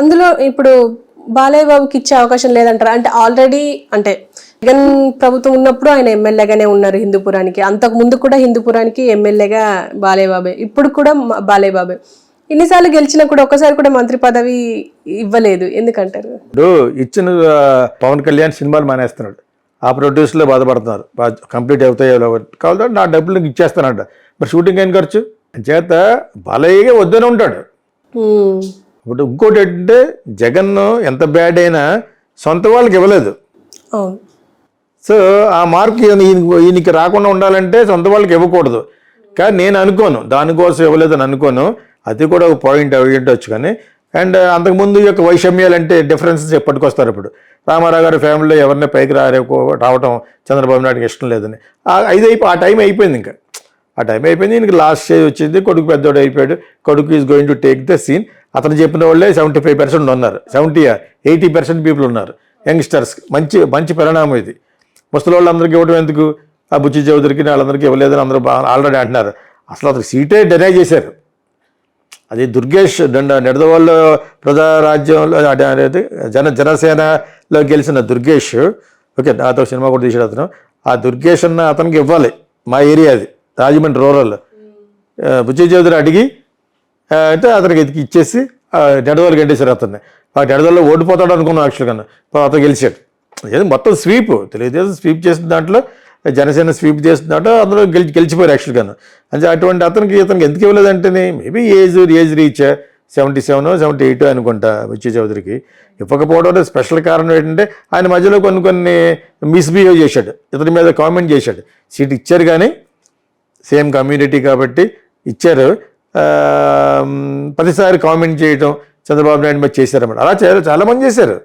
అందులో ఇప్పుడు బాలయ్య బాబుకి ఇచ్చే అవకాశం లేదంటారా? అంటే ఆల్రెడీ అంటే జగన్ ప్రభుత్వం ఉన్నప్పుడు ఆయన ఎమ్మెల్యేగానే ఉన్నారు హిందూపురానికి అంతకు ముందు కూడా హిందూపురానికి ఎమ్మెల్యేగా బాలయ్య బాబే. ఇప్పుడు కూడా బాలయ్య బాబే. ఇన్నిసార్లు గెలిచినా కూడా ఒక్కసారి కూడా మంత్రి పదవి ఇవ్వలేదు. ఎందుకంటారు? ఇప్పుడు ఇచ్చిన పవన్ కళ్యాణ్ సినిమాలు మానేస్తున్నాడు. ఆ ప్రొడ్యూస్లో బాధపడుతున్నారు. కంప్లీట్ అవుతాయో కావాలి నా డబ్బులు నీకు ఇచ్చేస్తానంట. మరి షూటింగ్ ఏం ఖర్చు? చేత బాలయ్యగా వద్దనే ఉంటాడు. ఇప్పుడు ఇంకోటి ఏంటంటే జగన్ ఎంత బ్యాడ్ అయినా సొంత వాళ్ళకి ఇవ్వలేదు. సో ఆ మార్క్ ఈయన- ఈయనకి రాకుండా ఉండాలంటే సొంత వాళ్ళకి ఇవ్వకూడదు. కానీ నేను అనుకోను దానికోసం ఇవ్వలేదని అనుకోను. అది కూడా ఒక పాయింట్ అయ్యుండొచ్చు కానీ. అండ్ అంతకుముందు యొక్క వైషమ్యాలు అంటే డిఫరెన్సెస్ ఎప్పటికొస్తారు ఇప్పుడు. రామారావు గారి ఫ్యామిలీలో ఎవరిని పైకి రావటం చంద్రబాబు నాయుడుకి ఇష్టం లేదని. ఆ- ఇది అయిపో ఆ టైం అయిపోయింది ఇంకా. ఆ టైం అయిపోయింది ఈయనకి లాస్ట్ స్టేజ్ వచ్చింది కొడుకు పెద్దోడు అయిపోయాడు. కొడుకు is going to take the scene అతను చెప్పిన వాళ్ళే సెవెంటీ ఫైవ్ పర్సెంట్ ఉన్నారు. సెవెంటీ ఎయిటీ పర్సెంట్ పీపుల్ ఉన్నారు. యంగ్స్టర్స్ మంచి మంచి పరిణామం ఇది. ముసలి వాళ్ళందరికీ ఇవ్వడం ఎందుకు? ఆ బుచ్చి చౌదరికి వాళ్ళందరికీ ఇవ్వలేదని అందరూ ఆల్రెడీ అంటున్నారు. అసలు అతను సీటే డెనై చేశారు. అది దుర్గేష్ నిడదవాళ్ళు ప్రజారాజ్యంలో అనేది జన జనసేనలో గెలిచిన దుర్గేష్ ఓకే నాతో సినిమా కూడా తీసాడు అతను. ఆ దుర్గేష్ అన్న అతనికి ఇవ్వాలి మా ఏరియా అది రాజమండ్రి రూరల్. ఆ, చౌదరి అడిగి అంటే అతనికి ఎతికి ఇచ్చేసి నెడదోలు గంటేశారు అతన్ని. ఆ నెడదోలో ఓడిపోతాడు అనుకున్నాం యాక్చువల్గా అతను గెలిచాడు. ఏదో మొత్తం స్వీప్ తెలుగుదేశం స్వీప్ చేసిన దాంట్లో జనసేన స్వీప్ చేసిన దాంట్లో అందులో గెలిచి గెలిచిపోయారు యాక్చువల్గా అంటే అటువంటి అతనికి ఇతనికి ఎందుకు ఇవ్వలేదంటేనే maybe age age reach seventy seven seventy eight అనుకుంటా బుచ్చి చౌదరికి. ఇవ్వకపోవడం స్పెషల్ కారణం ఏంటంటే ఆయన మధ్యలో కొన్ని కొన్ని మిస్బిహేవ్ చేశాడు. ఇతని మీద కామెంట్ చేశాడు. సీట్ ఇచ్చారు కానీ సేమ్ కమ్యూనిటీ కాబట్టి ఇచ్చారు. ప్రతిసారి కామెంట్ చేయటం చంద్రబాబు నాయుడు మీద చేశారన్నమాట. అలా చాలా చాలామంది చేశారు.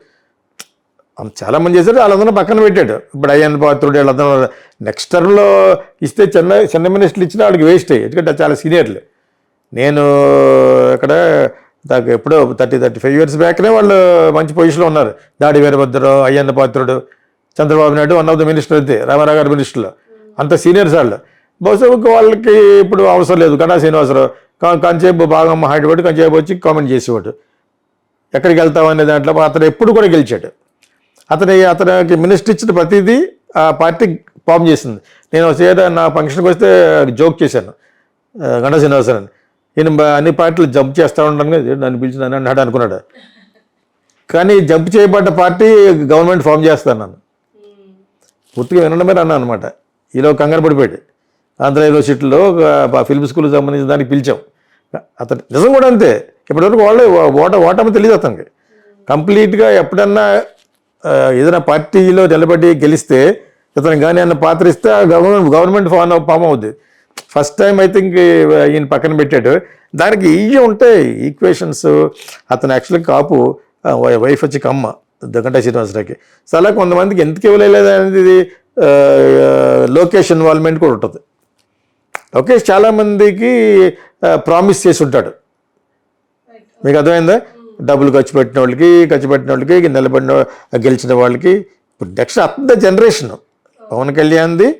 చాలామంది చేశారు వాళ్ళందరూ పక్కన పెట్టాడు. ఇప్పుడు అయ్యన్న పాత్రుడు వాళ్ళందరూ నెక్స్ట్ టర్మ్లో ఇస్తే చిన్న చిన్న మినిస్టర్లు ఇచ్చినా వాళ్ళకి వేస్ట్ ఎందుకంటే చాలా సీనియర్లు. నేను ఇక్కడ నాకు ఎప్పుడో థర్టీ థర్టీ ఫైవ్ ఇయర్స్ బ్యాక్నే వాళ్ళు మంచి పొజిషన్లో ఉన్నారు. Dadi Veerabhadrarao Ayyanna Patrudu Chandrababu Naidu one of the minister అయితే రామారావు గారి మినిస్టర్లో అంత సీనియర్స్ వాళ్ళు. బహుశా ఇంక వాళ్ళకి ఇప్పుడు అవసరం లేదు. కన్నా శ్రీనివాసరావు కా- కొంచెంసేపు బాగా హైదరాబాద్ కొంచెంసేపు వచ్చి కామెంట్ చేసేవాడు. ఎక్కడికి వెళ్తావు అనే దాంట్లో అతను ఎప్పుడు కూడా గెలిచాడు. అతని అతనికి మినిస్టర్ ఇచ్చిన ప్రతిదీ ఆ పార్టీ ఫామ్ చేసింది. నేను ఒకసారి నా ఫంక్షన్కి వస్తే జోక్ చేశాను గంట శ్రీనివాసరావు బ- అన్ని పార్టీలు జంప్ చేస్తూ ఉంటాను కదా నన్ను పిలిచి నన్ను అన్నాడు అనుకున్నాడు. కానీ జంప్ చేయబడ్డ పార్టీ గవర్నమెంట్ ఫామ్ చేస్తాను నన్ను. పూర్తిగా వినడమే అన్నా అనమాట ఈలో కంగారు పడిపోయాడు. ఆంధ్ర యూనివర్సిటీలో ఫిల్మ్ స్కూల్కి సంబంధించిన దానికి పిలిచాం. అతను నిజం కూడా అంతే. ఇప్పటివరకు వాళ్ళే ఓట ఓటమి తెలియదు అతనికి. కంప్లీట్గా ఎప్పుడన్నా ఏదైనా పార్టీలో నిలబడి గెలిస్తే ఇతను కానీ అన్న పాత్ర ఇస్తే గవర్నమెంట్ గవర్నమెంట్ ఫామ్ ఫామ్ అవుద్ది. ఫస్ట్ టైం ఐ థింక్ ఈయన పక్కన పెట్టాడు. దానికి ఇవి ఉంటాయి ఈక్వేషన్స్ అతను యాక్చువల్గా కాపు వైఫ్ వచ్చి కమ్మ దుగ్గంట శ్రీనివాసరావుకి. సో అలా కొంతమందికి ఎందుకు ఇవ్వలేదు అనేది లొకేషన్ లోకేష్ ఇన్వాల్వ్మెంట్ కూడా ఉంటుంది. ఓకే చాలామందికి ప్రామిస్ చేసి ఉంటాడు. మీకు అర్థమైందా? డబ్బులు ఖర్చు పెట్టిన వాళ్ళకి ఖర్చు పెట్టిన వాళ్ళకి నిలబడిన గెలిచిన వాళ్ళకి. ఇప్పుడు నెక్స్ట్ అతని జనరేషన్ పవన్ కళ్యాణ్ది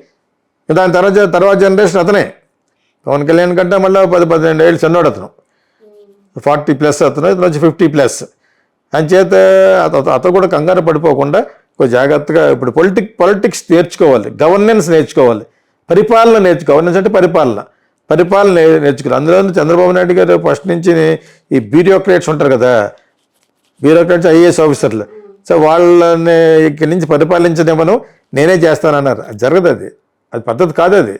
దాని తర్వాత తర్వాత జనరేషన్ అతనే. పవన్ కళ్యాణ్ కంటే మళ్ళీ పది పదిహేను ఏళ్ళు చిన్నోడు అతను. ఫార్టీ ప్లస్ అతను ఇతను వచ్చి ఫిఫ్టీ ప్లస్. అంచేత అత- అతను కూడా కంగారు పడిపోకుండా కొంచెం జాగ్రత్తగా ఇప్పుడు పొలిటిక్ పొలిటిక్స్ నేర్చుకోవాలి. గవర్నెన్స్ నేర్చుకోవాలి. పరిపాలన నేర్చు గవర్నెన్స్ అంటే పరిపాలన. పరిపాలన నేర్చుకుని అందులో చంద్రబాబు నాయుడు గారు ఫస్ట్ నుంచి ఈ బ్యూరోక్రేట్స్ ఉంటారు కదా. బ్యూరోక్రాట్స్ ఐఏఎస్ ఆఫీసర్లు. సో వాళ్ళని ఇక్కడి నుంచి పరిపాలించదేమను నేనే చేస్తానన్నారు. అది జరగదు అది. అది పద్ధతి కాదు అది.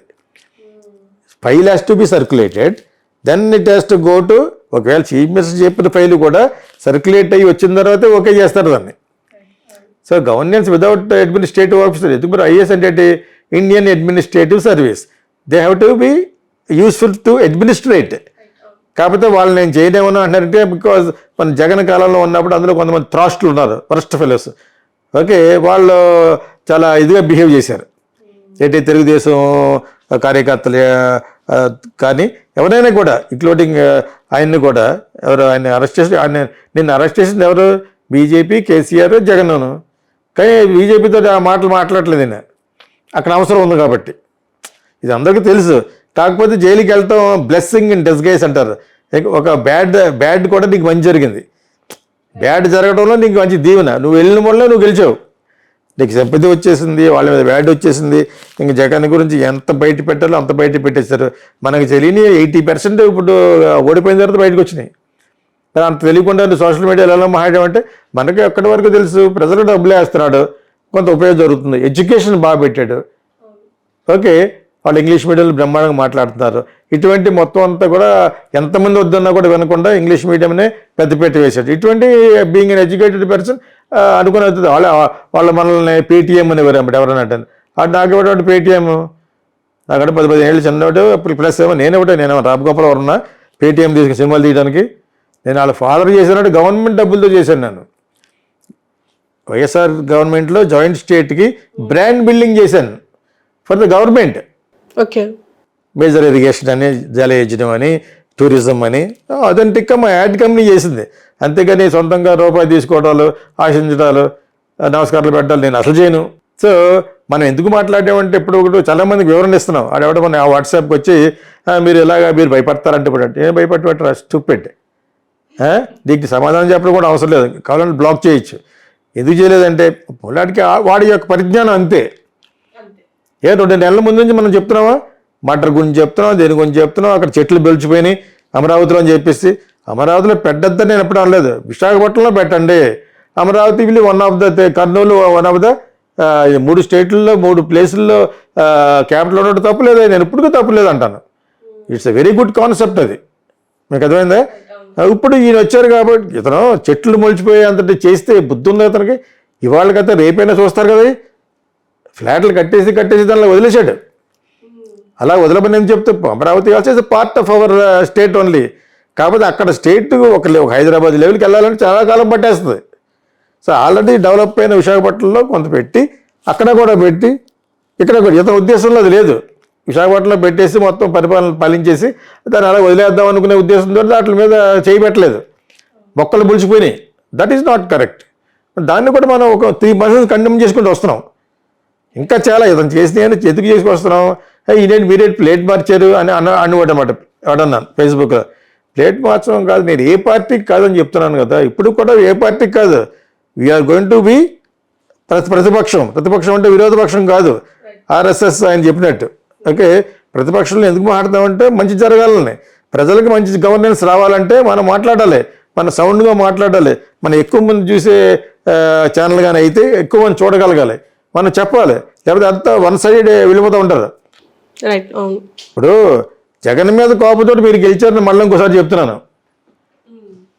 File has to be circulated then it has to go to ఒకవేళ చీఫ్ మినిస్టర్ చెప్పిన ఫైల్ కూడా సర్క్యులేట్ అయ్యి వచ్చిన తర్వాత ఓకే చేస్తారు దాన్ని. So governance without administrative officer ఎందుకు ఐఏఎస్ అంటే Indian administrative service they have to be useful to administrate కాకపోతే వాళ్ళు నేను చేయలేమని అంటారంటే బికాజ్ మన జగన్ కాలంలో ఉన్నప్పుడు అందులో కొంతమంది త్రాస్టులు ఉన్నారు వరస్ట్ ఫెలోస్ ఓకే వాళ్ళు చాలా ఇదిగా బిహేవ్ చేశారు. ఏంటి తెలుగుదేశం కార్యకర్తలు కానీ ఎవరైనా కూడా ఇంక్లూడింగ్ ఆయన్ని కూడా ఎవరు ఆయన అరెస్ట్ చేసి ఆయన నిన్ను అరెస్ట్ చేసింది ఎవరు? బీజేపీ కేసీఆర్ జగన్ను కానీ బీజేపీతో ఆ మాటలు మాట్లాడలేదు నేను అక్కడ అవసరం ఉంది కాబట్టి. ఇది అందరికీ తెలుసు. కాకపోతే జైలుకి వెళ్తాం బ్లెస్సింగ్ ఇన్ డిస్గైస్ అంటారు. ఒక బ్యాడ్ బ్యాడ్ కూడా నీకు మంచి జరిగింది. బ్యాడ్ జరగడంలో నీకు మంచి దీవెన. నువ్వు వెళ్ళిన వల్ల నువ్వు గెలిచావు. నీకు సంపతి వచ్చేసింది వాళ్ళ మీద బ్యాడ్ వచ్చేసింది. ఇంక జగన్ గురించి ఎంత బయట పెట్టాలో అంత బయట పెట్టేశారు. మనకు తెలియని ఎయిటీ పర్సెంట్ ఇప్పుడు ఓడిపోయిన తర్వాత బయటకు వచ్చినాయి. మరి అంత తెలియకుండా సోషల్ మీడియాలో ఎలా అంటే మనకి ఎక్కడి వరకు తెలుసు ప్రజలు డబ్బులు వేస్తున్నాడు కొంత ఉపయోగం జరుగుతుంది. ఎడ్యుకేషన్ బాగా పెట్టాడు. ఓకే వాళ్ళు ఇంగ్లీష్ మీడియంలో బ్రహ్మాండంగా మాట్లాడుతున్నారు. ఇటువంటి మొత్తం అంతా కూడా ఎంతమంది వద్దన్నా కూడా వినకుండా ఇంగ్లీష్ మీడియంనే పెద్దపీట వేశాడు. ఇటువంటి బీయింగ్ ఎన్ ఎడ్యుకేటెడ్ పర్సన్ అనుకుని అవుతుంది. వాళ్ళ వాళ్ళ మనల్ని పేటీఎం అని ఎవరు ఎవరన్నా అంటే. అది నాకు ఇవ్వడం పేటీఎం నాకంటే పది పదిహేను ఏళ్ళు చిన్నవాడు ఇప్పుడు ప్లస్ ఏమో నేను ఒకటే నేను రామగోపాల్ ఎవరున్నా పేటీఎం తీసుకుని సినిమాలు తీయడానికి. నేను వాళ్ళ ఫాదర్ చేసినట్టు గవర్నమెంట్ డబ్బులతో చేశాను నేను వైఎస్ఆర్ గవర్నమెంట్లో జాయింట్ స్టేట్కి బ్రాండ్ బిల్డింగ్ చేశాను. For the government okay. Major irrigation అని జలయోజనం అని టూరిజం అని అథెంటిక్గా మా యాడ్ కంపెనీ చేసింది. అంతేగాని సొంతంగా రూపాయి తీసుకోవడాలు ఆశించడాలు నమస్కారాలు పెట్టాలి నేను అసలు చేయను. సో మనం ఎందుకు మాట్లాడామంటే ఇప్పుడు ఒకటి చాలా మందికి వివరణ ఇస్తున్నాం. ఆడెవడ మన వాట్సాప్కి వచ్చి "ఆ, మీరు ఇలాగా మీరు భయపడతారంటే ఇప్పుడు ఏం భయపట్టి పెట్టరా స్టూపెడ్ దీనికి సమాధానం చెప్పడం కూడా అవసరం లేదు. కావాలంటే బ్లాక్ చేయొచ్చు. ఎందుకు చేయలేదంటే పొలాడికి ఆ- వాడి యొక్క పరిజ్ఞానం అంతే. ఏ రెండు నెలల ముందు నుంచి మనం చెప్తున్నావా? మటర్ గురించి చెప్తున్నాం దేని గురించి చెప్తున్నాం అక్కడ చెట్లు పెలిచిపోయినాయి అమరావతిలో అని చెప్పేసి అమరావతిలో పెట్టద్దని నేను ఎప్పుడు అనలేదు. విశాఖపట్నంలో పెట్టండి. Amaravati will one of the Kurnool one of the మూడు స్టేట్లలో మూడు ప్లేసుల్లో క్యాపిటల్ ఉండడం తప్పులేదు నేను ఎప్పుడు తప్పులేదు అంటాను it's a very good concept అది. మీకు అర్థమైందా? ఇప్పుడు ఈయన వచ్చారు కాబట్టి ఇతను చెట్లు మొలిచిపోయే అంతటి చేస్తే బుద్ధి ఉంది అతనికి? ఇవాళ కదా రేపైనా చూస్తారు కదా. ఫ్లాట్లు కట్టేసి కట్టేసి దానిలో వదిలేశాడు. అలా వదలమని ఏం చెప్తే Amaravati also part of our state only కాకపోతే అక్కడ స్టేట్ ఒక ఒక హైదరాబాద్ లెవెల్కి వెళ్ళాలంటే చాలా కాలం పట్టేస్తుంది. సో ఆల్రెడీ డెవలప్ అయిన విశాఖపట్నంలో కొంత పెట్టి అక్కడ కూడా పెట్టి ఇక్కడ కూడా. ఇతని ఉద్దేశంలో అది లేదు. విశాఖపట్నంలో పెట్టేసి మొత్తం పరిపాలన పాలించేసి దాన్ని అలా వదిలేద్దాం అనుకునే ఉద్దేశంతో వాటి మీద చేయబెట్టలేదు. మొక్కలు పులిచిపోయినాయి. దట్ ఈస్ నాట్ కరెక్ట్ దాన్ని కూడా మనం ఒక త్రీ మంత్స్ కండెమ్ చేసుకుంటూ వస్తున్నాం. ఇంకా చాలా ఇతను చేసిన ఎందుకు చేసుకొస్తున్నాం ఈడేంటి మీరేంటి ప్లేట్ మార్చారు అని అన్న అనుకోట అనమాట ఎవడన్నాను ఫేస్బుక్లో ప్లేట్ మార్చడం కాదు నేను ఏ పార్టీకి కాదని చెప్తున్నాను కదా. ఇప్పుడు కూడా ఏ పార్టీకి కాదు. వీఆర్ గోయింగ్ టు బి ప్రతి ప్రతిపక్షం. ప్రతిపక్షం అంటే విరోధ పక్షం కాదు ఆర్ఎస్ఎస్ ఆయన చెప్పినట్టు. ఓకే ప్రతిపక్షంలో ఎందుకు మాట్లాడతామంటే మంచి జరగాలని. ప్రజలకు మంచి గవర్నెన్స్ రావాలంటే మనం మాట్లాడాలి మన సౌండ్గా మాట్లాడాలి మనం ఎక్కువ మంది చూసే ఛానల్ కానీ అయితే ఎక్కువ మంది చూడగలగాలి. మనం చెప్పాలి లేకపోతే అంతా వన్ సైడ్ వెళ్ళిపోతూ ఉంటారు. ఇప్పుడు జగన్ మీద కోపంతో మీరు గెలిచారని మళ్ళీ ఇంకోసారి చెప్తున్నాను.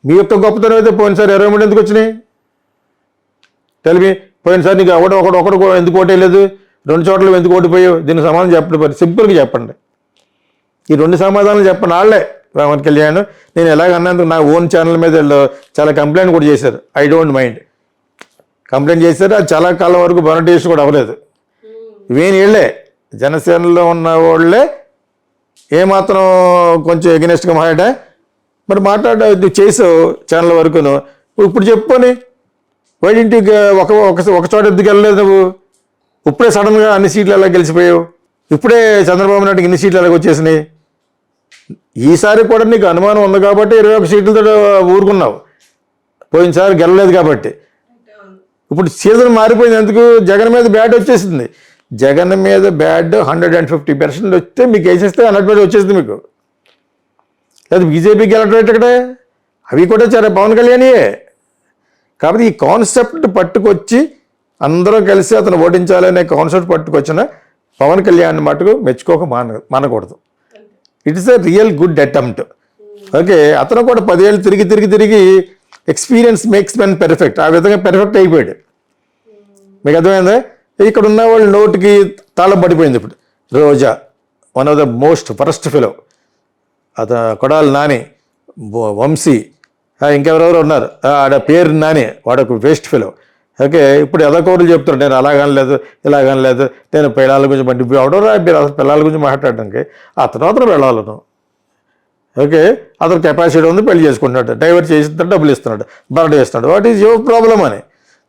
మీ యొక్క గొప్పతనం అయితే పోయినసారి ఇరవై మూడు ఎందుకు వచ్చినాయి? తెలివి పోయినసారి నీకు ఒకటి ఒకటి ఒకటి కూడా ఎందుకు ఓటేయలేదు? రెండు చోట్ల ఎందుకు ఓడిపోయావు? దీని సమాధానం చెప్పండి సింపుల్గా చెప్పండి. ఈ రెండు సమాధానాలు చెప్పండి వాళ్ళే పవన్ కళ్యాణ్. నేను ఎలాగన్నందుకు నా ఓన్ ఛానల్ మీద చాలా కంప్లైంట్ కూడా చేశారు. I don't mind. కంప్లైంట్ చేశారు అది చాలా కాలం వరకు బొనటేషన్ కూడా అవ్వలేదు. ఇవేం వీళ్ళే? జనసేనలో ఉన్న వాళ్ళే ఏమాత్రం కొంచెం ఎగనెస్ట్గా మాట్లాడా మరి మాట్లాడ చేసావు ఛానల్ వరకును. ఇప్పుడు చెప్పుకొని వైడింటి ఒక ఒక ఒక చోట ఎందుకు వెళ్ళలేదు నువ్వు? ఇప్పుడే సడన్గా అన్ని సీట్లు గెలిచిపోయావు? ఇప్పుడే చంద్రబాబు నాయుడుకి ఇన్ని సీట్లు ఎలాగ వచ్చేసినాయి? ఈసారి కూడా నీకు అనుమానం ఉంది కాబట్టి ఇరవై ఒక సీట్లతో ఊరుకున్నావు. పోయినసారి గెలలేదు కాబట్టి. ఇప్పుడు సీజన్ మారిపోయింది. ఎందుకు? జగన్ మీద బ్యాడ్ వచ్చేసింది. జగన్ మీద bad hundred and fifty percent వస్తే మీకు వేసేస్తే హండ్రెడ్ పర్సెంట్ వచ్చేసింది మీకు. లేదు బీజేపీకి వెళ్ళటం ఇక్కడ. అవి కూడా చాలా పవన్ కళ్యాణ్యే. కాబట్టి ఈ కాన్సెప్ట్ పట్టుకొచ్చి అందరూ కలిసి అతను ఓడించాలనే కాన్సెప్ట్ పట్టుకొచ్చిన పవన్ కళ్యాణ్ మటుకు మెచ్చుకోక మాన మానకూడదు. It is a real good attempt okay అతను కూడా పదేళ్ళు తిరిగి తిరిగి తిరిగి ఎక్స్పీరియన్స్ మేక్స్ మెన్ పెర్ఫెక్ట్ ఆ విధంగా పెర్ఫెక్ట్ అయిపోయాడు. మీకు అర్థమైందా? ఇక్కడ ఉన్న వాళ్ళు నోటికి తాళం పడిపోయింది ఇప్పుడు. Roja one of the most first fellow అత కొడాలి నాని వంశీ ఇంకెవరెవరు ఉన్నారు. ఆడ పేరు నాని వాడొక వేస్ట్ ఫిలో ఓకే ఇప్పుడు ఎదకౌరులు చెప్తారు నేను అలాగనలేదు ఇలాగనలేదు నేను పిల్లల గురించి మండి ఎవడరా మీరు అసలు పిల్లల గురించి మాట్లాడడానికి అతను అతను వెళ్ళాలను ఓకే అతను కెపాసిటీ ఉంది పెళ్ళి చేసుకుంటున్నాడు డైవర్ట్ చేసిన డబ్బులు ఇస్తున్నాడు బర్డ్ ఇస్తున్నాడు వాట్ ఈజ్ యువర్ ప్రాబ్లం అని.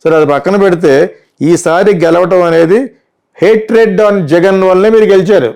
సరే అది పక్కన పెడితే ఈసారి గెలవటం అనేది హేట్రెడ్ ఆన్ జగన్ వల్లనే మీరు గెలిచారు.